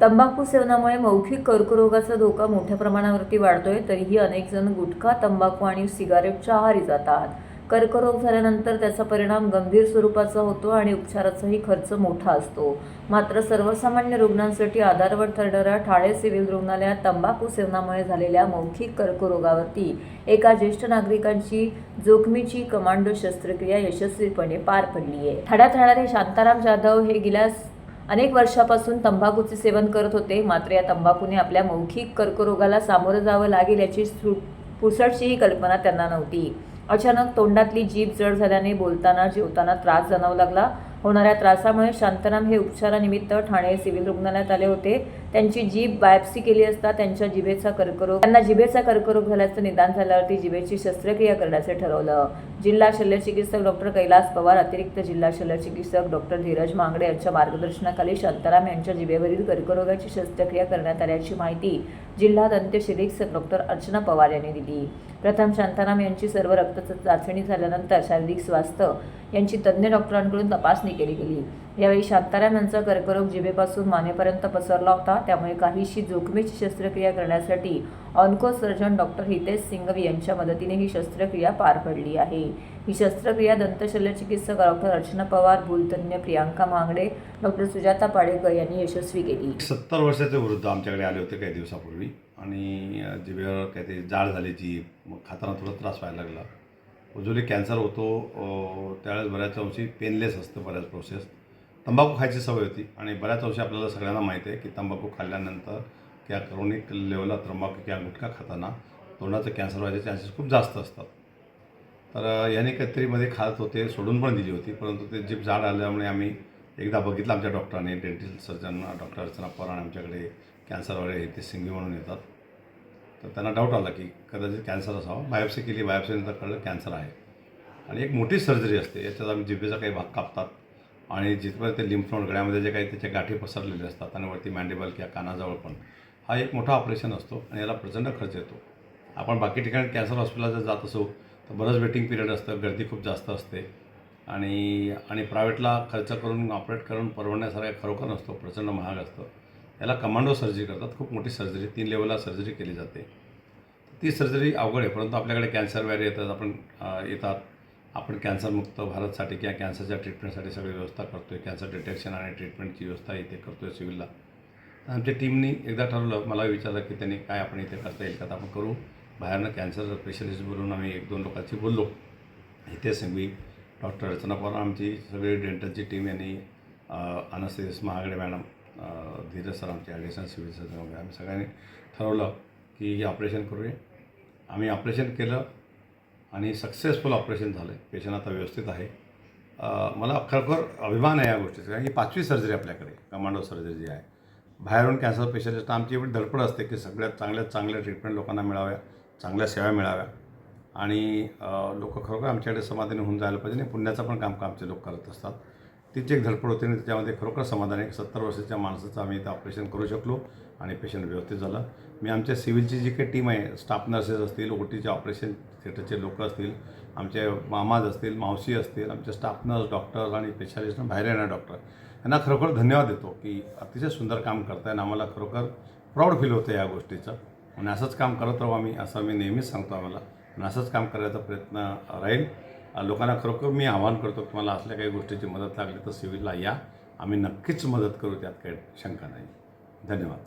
तंबाखू सेवनामुळे मौखिक कर्करोगाचा धोका मोठ्या प्रमाणावरती वाढतोय तरीही अनेक जण गुटखा तंबाखू आणि सिगारेटच्या आहारी जातात कर्करोग झाल्यानंतर त्याचा परिणाम गंभीर स्वरूपाचा होतो आणि उपचाराचाही खर्च मोठा असतो. मात्र सर्वसामान्य रुग्णांसाठी आधारवड ठरणाऱ्या ठाणे सिव्हिल रुग्णालयात तंबाखू सेवनामुळे झालेल्या मौखिक कर्करोगावरती एका ज्येष्ठ नागरिकांची जोखमीची कमांडो शस्त्रक्रिया यशस्वीपणे पार पडली आहे ठाण्यात राहणारे शांताराम जाधव हे गेल्या अनेक वर्षापासून तंबाखूचे सेवन करत होते. मात्र या तंबाखूने आपल्या मौखिक कर्करोगाला सामोरं जावं लागेल याची सु- पुसटशीही कल्पना त्यांना नव्हती. अचानक तोंडातली जीभ जड झाल्याने बोलताना जेवताना त्रास जाणवू लागला. होणाऱ्या त्रासामुळे शांताराम हे उपचारानिमित्त ठाणे सिव्हिल रुग्णालयात आले होते. त्यांची जीभ बायप्सी केली असता त्यांच्या जिभेचा कर्करोग त्यांना जिभेचा कर्करोग झाल्याचं निदान झाल्यावरती जिभेची शस्त्रक्रिया करण्याचे ठरवलं. जिल्हा शल्यचिकित्सक डॉक्टर कैलास पवार अतिरिक्त जिल्हा शल्यचिकित्सक डॉक्टर धीरज मांगडे यांच्या मार्गदर्शनाखाली शांताराम यांच्या जिभेवरील कर्करोगाची शस्त्रक्रिया करण्यात आल्याची माहिती जिल्हा दंत्यचिकित्सक डॉक्टर अर्चना पवार यांनी दिली. प्रथम शांताराम यांची सर्व रक्त चाचणी झाल्यानंतर शारीरिक स्वास्थ्य यांची तज्ज्ञ डॉक्टरांकडून तपासणी केली गेली. यावेळी शांताराम यांचा कर्करोग जिभेपासून मानेपर्यंत पसरला होता त्यामुळे काहीशी जोखमीची शस्त्रक्रिया करण्यासाठी onco surgeon doctor Hitesh Singhvi यांच्या मदतीने ही शस्त्रक्रिया पार पडली आहे. ही शस्त्रक्रिया दंतशल्य चिकित्सक डॉक्टर अर्चना पवार भूलतज्ञ प्रियांका मांगडे डॉक्टर सुजाता पाडेकर यांनी यशस्वी केली. सत्तर वर्षाचे वृद्ध आमच्याकडे आले होते काही दिवसापूर्वी आणि जिभेवर जिभेवर काहीतरी जाड झाली जी मग खाताना थोडा त्रास व्हायला लागला. उजुली कॅन्सर होतो त्यावेळेस बऱ्याच अंशी पेनलेस असतं बऱ्याच प्रोसेस तंबाखू खायची सवय होती. आणि बऱ्याच वर्षी आपल्याला सगळ्यांना माहिती आहे की तंबाखू खाल्ल्यानंतर किंवा क्रॉनिक लेवलला तंबाखू किंवा गुटखा खाताना तोंडाचं कॅन्सर व्हायचे चान्सेस खूप जास्त असतात. तर याने काहीतरीमध्ये खात होते सोडून पण दिली होती. परंतु ते जीभ झाड आल्यामुळे आम्ही एकदा बघितलं आमच्या डॉक्टरांनी dental surgeon doctor Archana Pawar आणि आमच्याकडे वगैरे ते सिंगी म्हणून येतात. तर त्यांना डाऊट आला की कदाचित कॅन्सर असावा. बायोप्सी केली बायोप्सीनंतर कळलं कॅन्सर आहे. आणि एक मोठी सर्जरी असते. याच्यात आम्ही जिभेचा काही भाग कापतात. आणि जिथपर्यंत ते लिम्फ नोड गळ्यामध्ये जे काही त्याच्या गाठी पसरलेले असतात आणि वरती मॅन्डेबल किंवा कानाजवळ पण हा एक मोठा ऑपरेशन असतो आणि याला प्रचंड खर्च येतो. आपण बाकी ठिकाणी कॅन्सर हॉस्पिटलला जर जात असो तर बरंच वेटिंग पिरियड असतं गर्दी खूप जास्त असते. आणि आणि प्रायव्हेटला खर्च करून ऑपरेट करून परवडण्यासारखा खरोखर नसतो प्रचंड महाग असतं. याला कमांडो सर्जरी करतात खूप मोठी सर्जरी तीन लेवलला सर्जरी केली जाते. ती सर्जरी अवघड आहे परंतु आपल्याकडे कॅन्सर वगैरे येतात आपण येतात. आपण कॅन्सरमुक्त भारतसाठी किंवा कॅन्सरच्या ट्रीटमेंटसाठी सगळी व्यवस्था करतो आहे कॅन्सर डिटेक्शन आणि ट्रीटमेंटची व्यवस्था इथे करतो आहे सिव्हिलला आमच्या टीमनी एकदा ठरवलं मला विचारलं की त्यांनी काय आपण इथे करता येईल का तर आपण करू. बाहेरनं कॅन्सर स्पेशलिस्ट बोलून आम्ही एक दोन लोकांशी बोललो. इथे सगळी डॉक्टर रचना पवार आमची सगळी डेंटलची टीम यांनी अनस्थेसिस महागडे मॅडम धीरज सर आमचे ॲडिशन सिव्हिल सर्जन वगैरे आम्ही सगळ्यांनी ठरवलं की हे ऑपरेशन करूया. आम्ही ऑपरेशन केलं. आणि सक्सेसफुल ऑपरेशन झालं आहे पेशंट आता व्यवस्थित आहे. मला खरोखर अभिमान आहे या गोष्टीचा. कारण की पाचवी सर्जरी आपल्याकडे कमांडो सर्जरी जी आहे. बाहेरून कॅन्सर पेशंटच्या आमची एवढी धडपड असते की सगळ्यात चांगल्यात चांगल्या ट्रीटमेंट लोकांना मिळाव्या चांगल्या सेवा मिळाव्या. आणि लोक खरोखर आमच्याकडे समाधानी होऊन जायला पाहिजे आणि पुण्याचं पण काम आमचे लोक करत असतात. तिची एक धडपड होती आणि त्याच्यामध्ये खरोखर समाधान एक सत्तर वर्षाच्या माणसाचं आम्ही इथं ऑपरेशन करू शकलो आणि पेशंट व्यवस्थित झालं. मी आमच्या सिव्हिलची जी काही टीम आहे स्टाफ नर्सेस असतील ओ टीचे ऑपरेशन थिएटरचे लोक असतील आमचे मामाज असतील मावशी असतील आमचे स्टाफ नर्स डॉक्टर्स आणि स्पेशालिस्ट बाहेर येणार डॉक्टर यांना खरोखर धन्यवाद देतो की अतिशय सुंदर काम करताय आणि आम्हाला खरोखर प्राऊड फील होतं या गोष्टीचं. आणि असंच काम करत राहू आम्ही असं मी नेहमीच सांगतो आम्हाला. आणि असंच काम करायचा प्रयत्न राहील. लोकांना खरोखर मी आवाहन करतो तुम्हाला असल्या काही गोष्टीची मदत लागली तर सिव्हिलला या. आम्ही नक्कीच मदत करू त्यात काही शंका नाही. धन्यवाद.